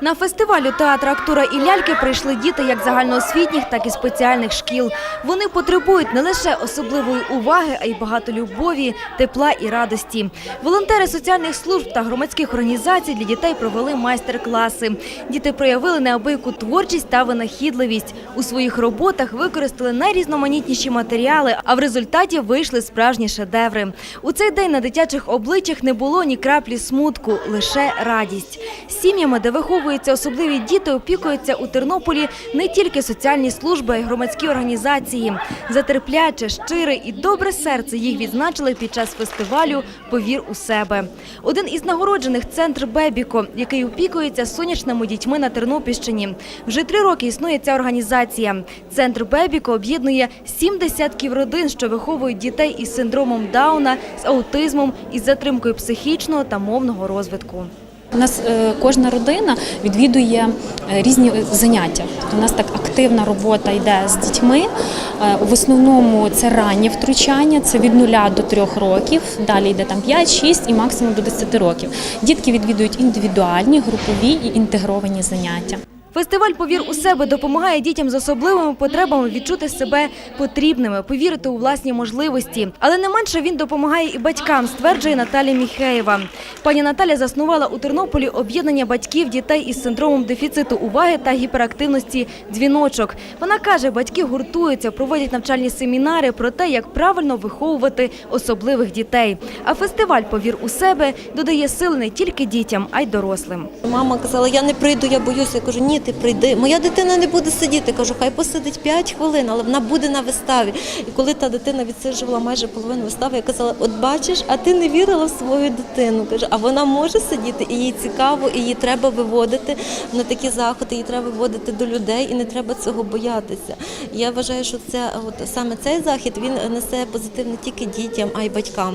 На фестивалю театра актора і ляльки прийшли діти як загальноосвітніх, так і спеціальних шкіл. Вони потребують не лише особливої уваги, а й багато любові, тепла і радості. Волонтери соціальних служб та громадських організацій для дітей провели майстер-класи. Діти проявили неабияку творчість та винахідливість. У своїх роботах використали найрізноманітніші матеріали, а в результаті вийшли справжні шедеври. У цей день на дитячих обличчях не було ні краплі смутку, лише радість. Сім'ями, де виховуються особливі діти, опікуються у Тернополі не тільки соціальні служби, а й громадські організації. За терпляче, щире і добре серце їх відзначили під час фестивалю Повір у себе. Один із нагороджених центр Бебіко, який опікується сонячними дітьми на Тернопільщині. Вже три роки існує ця організація. Центр Бебіко об'єднує сім десятків родин, що виховують дітей із синдромом Дауна, з аутизмом, із затримкою психічного та мовного розвитку. У нас е, кожна родина відвідує е, різні заняття. Тобто у нас так активна робота йде з дітьми. Е, В основному це раннє втручання, це від 0 до 3 років. Далі йде там 5, 6 і максимум до 10 років. Дітки відвідують індивідуальні, групові і інтегровані заняття. Фестиваль Повір у себе допомагає дітям з особливими потребами відчути себе потрібними, повірити у власні можливості. Але не менше він допомагає і батькам, стверджує Наталія Міхеєва. Пані Наталя заснувала у Тернополі об'єднання батьків дітей із синдромом дефіциту уваги та гіперактивності дзвіночок. Вона каже, батьки гуртуються, проводять навчальні семінари про те, як правильно виховувати особливих дітей. А фестиваль Повір у себе додає сили не тільки дітям, а й дорослим. Мама казала, я не прийду, я боюся. Я кажу, ні, ти прийди. Моя дитина не буде сидіти. Кажу, хай посидить 5 хвилин, але вона буде на виставі. І коли та дитина відсиджувала майже половину вистави, я казала, от бачиш, а ти не вірила в свою дитину. Каже, а вона може сидіти, і їй цікаво, і її треба виводити на такі заходи, її треба виводити до людей, і не треба цього боятися. Я вважаю, що це от саме цей захід він несе позитив не тільки дітям, а й батькам.